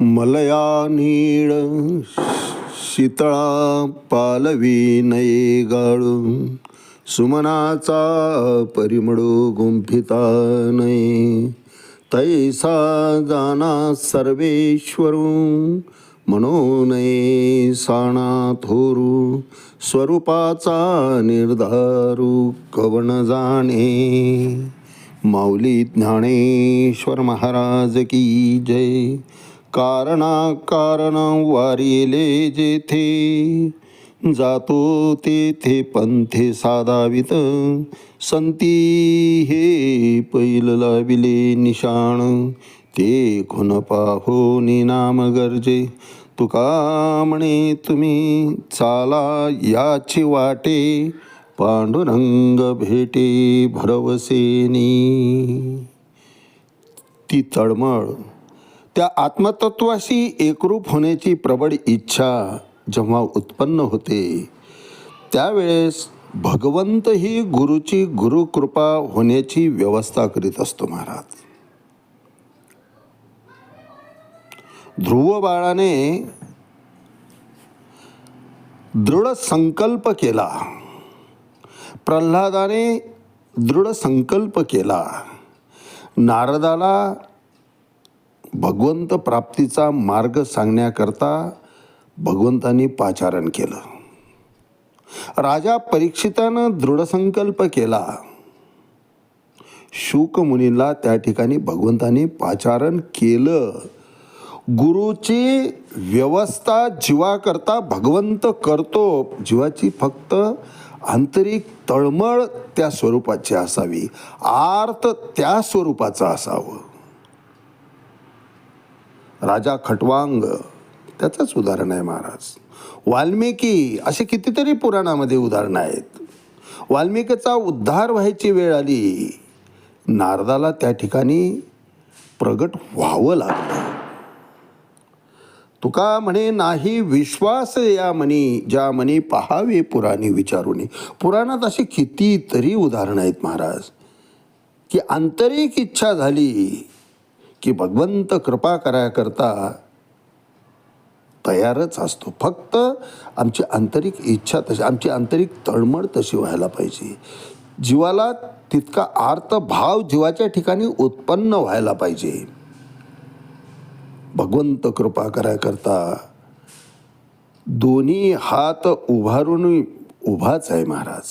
मलया नीळ शीतळा पालवी नये गाळून सुमनाचा परिमळू गुंफिता नये. तैसा जाना सर्वेश्वरू म्हणून साणा थोरू स्वरूपाचा निर्धारू कवन जाणे. माऊली ज्ञानेश्वर महाराज की जय. कारणा कारण वारिले जेथे जातो तेथे पंथे साधावित. संती हे पैल लाविले निशाण. ते खुन पाहो नाम गरजे. तुका म्हणे तुम्ही चाला याची वाटे. पांडुरंग भेटे भरवसेनी. ती तळमळ त्या आत्मतत्वाशी एकरूप होण्याची प्रबळ इच्छा जेव्हा उत्पन्न होते त्यावेळेस भगवंत ही गुरुची गुरुकृपा होण्याची व्यवस्था करीत असतो महाराज. ध्रुव बाळाने दृढ संकल्प केला. प्रल्हादाने दृढ संकल्प केला. नारदाला भगवंत प्राप्तीचा मार्ग सांगण्याकरता भगवंतांनी पाचारण केलं. राजा परीक्षितानं दृढसंकल्प केला. शुक मुनीला त्या ठिकाणी भगवंतांनी पाचारण केलं. गुरुची व्यवस्था जीवाकरता भगवंत करतो. जीवाची फक्त आंतरिक तळमळ त्या स्वरूपाची असावी. आर्त त्या स्वरूपाचं असावं. राजा खटवांग त्याचंच उदाहरण आहे महाराज. वाल्मिकी असे कितीतरी पुराणामध्ये उदाहरणं आहेत. वाल्मिकीचा उद्धार व्हायची वेळ आली. नारदाला त्या ठिकाणी प्रगट व्हावं लागलं. तुका म्हणे नाही विश्वास या म्हणी ज्या म्हणी पहावे पुराणी विचारुनी. पुराणात अशी कितीतरी उदाहरणं आहेत महाराज. की आंतरिक इच्छा झाली की भगवंत कृपा करायकरता तयारच असतो. फक्त आमची आंतरिक इच्छा तशी आमची आंतरिक तळमळ तशी व्हायला पाहिजे. जीवाला तितका आर्त भाव जीवाच्या ठिकाणी उत्पन्न व्हायला पाहिजे. भगवंत कृपा करायकरता दोन्ही हात उभारून उभाच आहे महाराज.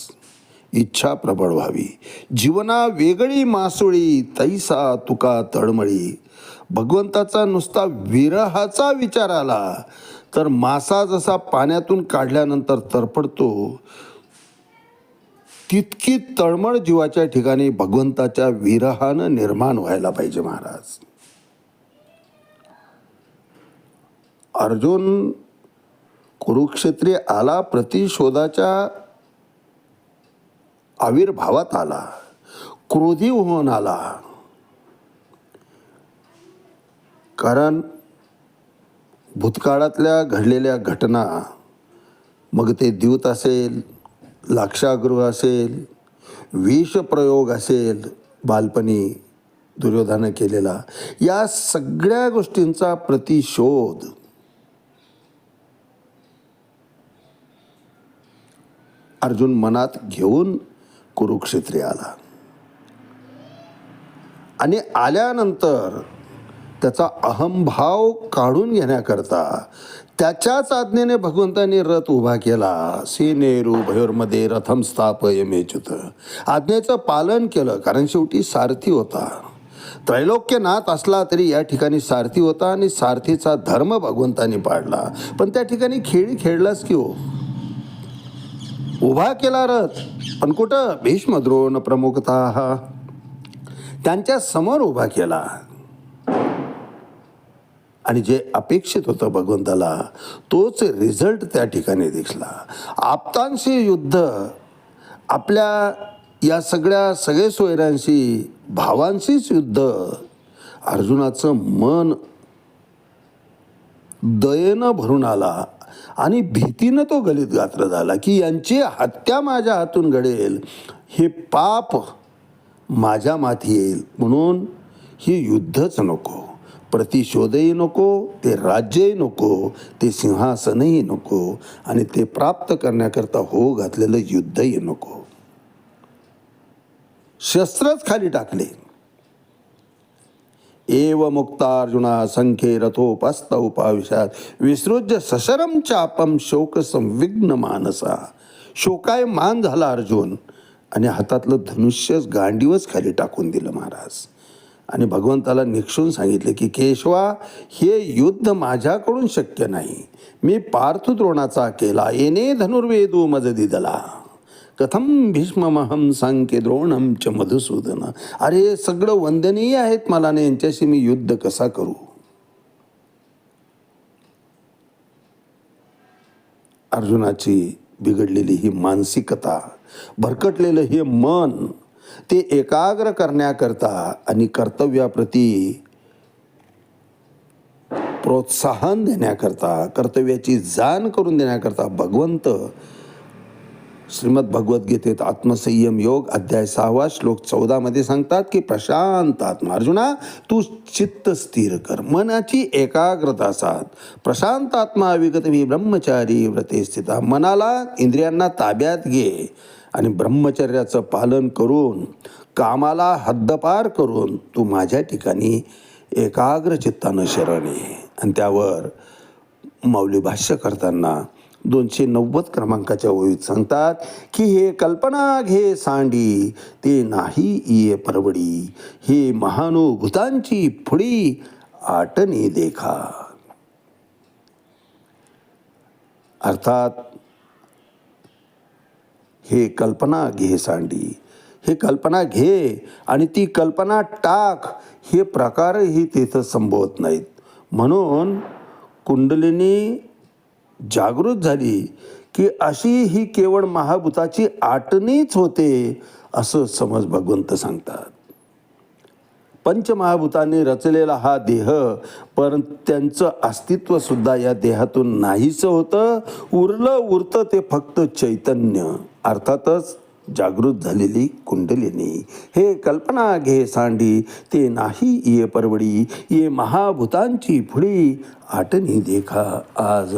इच्छा प्रबळ व्हावी. जीवना वेगळी मासुळी तैसा तुका तळमळी. भगवंताचा नुसता विरहाचा विचार आला तर मासा जसा पाण्यातून काढल्यानंतर तरपडतो तितकी तळमळ जीवाच्या ठिकाणी भगवंताच्या विरहानं निर्माण व्हायला पाहिजे महाराज. अर्जुन कुरुक्षेत्री आला प्रतिशोधाच्या आविर्भावात आला क्रोधी होऊन आला. कारण भूतकाळातल्या घडलेल्या घटना मग ते द्यूत असेल लाक्षागृह असेल विषप्रयोग असेल बालपणी दुर्योधनानं केलेला या सगळ्या गोष्टींचा प्रतिशोध. अर्जुन मनात घेऊन कुरुक्षेत्री आला आणि आल्यानंतर त्याचा अहंभाव काढून घेण्याकरता त्याच्याच आज्ञेने भगवंतांनी रथ उभा केला. सेनेरू भयोरमध्ये रथम स्थापय यमेच्युत आज्ञेचं पालन केलं कारण शेवटी सारथी होता. त्रैलोक्यनाथ असला तरी या ठिकाणी सारथी होता आणि सारथीचा धर्म भगवंतांनी पाडला. पण त्या ठिकाणी खेळ खेळलाच की हो? उभा केला रथ. पण कुठं? भीष्म द्रोण प्रमुखता. त्यांच्यासमोर उभा केला. आणि जे अपेक्षित होतं भगवंताला तोच रिझल्ट त्या ठिकाणी दिसला. आप्तांशी युद्ध आपल्या या सगळ्या सगळे सोयऱ्यांशी भावांशीच युद्ध अर्जुनाचं मन दयेनं भरून आला. आणि भीतीनं तो गलित गात्र झाला की यांची हत्या माझ्या हातून घडेल. हे पाप माझ्या माथी येईल. म्हणून हे युद्धच नको. प्रतिशोधही नको ते राज्यही नको ते सिंहासनही नको आणि ते प्राप्त करण्याकरता हो घातलेलं युद्धही नको. शस्त्रच खाली टाकले. एव मुक्तार्जुना संख्ये रथोपस्त उपाविशात विसृज्य सशरम चापम शोक संविघ्न मानसा शोकाय मान झाला अर्जुन आणि हातातलं धनुष्यच गांडीवच खाली टाकून दिलं महाराज. आणि भगवंताला निक्षून सांगितले की केशवा हे युद्ध माझ्याकडून शक्य नाही. मी पार्थद्रोणाचा केला येणे धनुर्वेदू मज दिदला कथम भीष्ममहम सांके द्रोणम च मधुसूदन? अरे सगळं वंदनीय आहेत मला आणि यांच्याशी मी युद्ध कसा करू? अर्जुनाची बिघडलेली ही मानसिकता भरकटलेलं हे मन ते एकाग्र करण्याकरता आणि कर्तव्याप्रती प्रोत्साहन देण्याकरता कर्तव्याची जाण करून देण्याकरता भगवंत श्रीमद भगवद्गीतेत आत्मसंयम योग अध्याय सहावा श्लोक चौदामध्ये सांगतात की प्रशांत आत्मा अर्जुना तू चित्त स्थिर कर मनाची एकाग्रता साध. प्रशांत आत्मा विगत मी ब्रह्मचारी व्रते स्थिता. मनाला इंद्रियांना ताब्यात घे आणि ब्रह्मचर्याचं पालन करून कामाला हद्दपार करून तू माझ्या ठिकाणी एकाग्र चित्तानं शरण ये. आणि त्यावर माऊली भाष्य करताना दोनशे नव्वद क्रमांकाच्या ओळीत सांगतात की हे कल्पना घे सांडी ते नाही ये परवडी. हे महानुभूतांची फुडी आटने देखा. अर्थात हे कल्पना घे सांडी. हे कल्पना घे आणि ती कल्पना टाक. हे प्रकारही तिथं संभवत नाहीत. म्हणून कुंडलिनी जागृत झाली की अशी ही केवळ महाभूताची आटणीच होते असं समज भगवंत सांगतात. पंचमहाभूतांनी रचलेला हा देह पण त्यांचं अस्तित्व सुद्धा या देहातून नाहीचं होतं. उरलं उरतं ते फक्त चैतन्य. अर्थातच जागृत झालेली कुंडलिनी. हे कल्पना घे सांडी ते नाही ये परवडी ये महाभूतांची फुडी. आटणी देखा आज.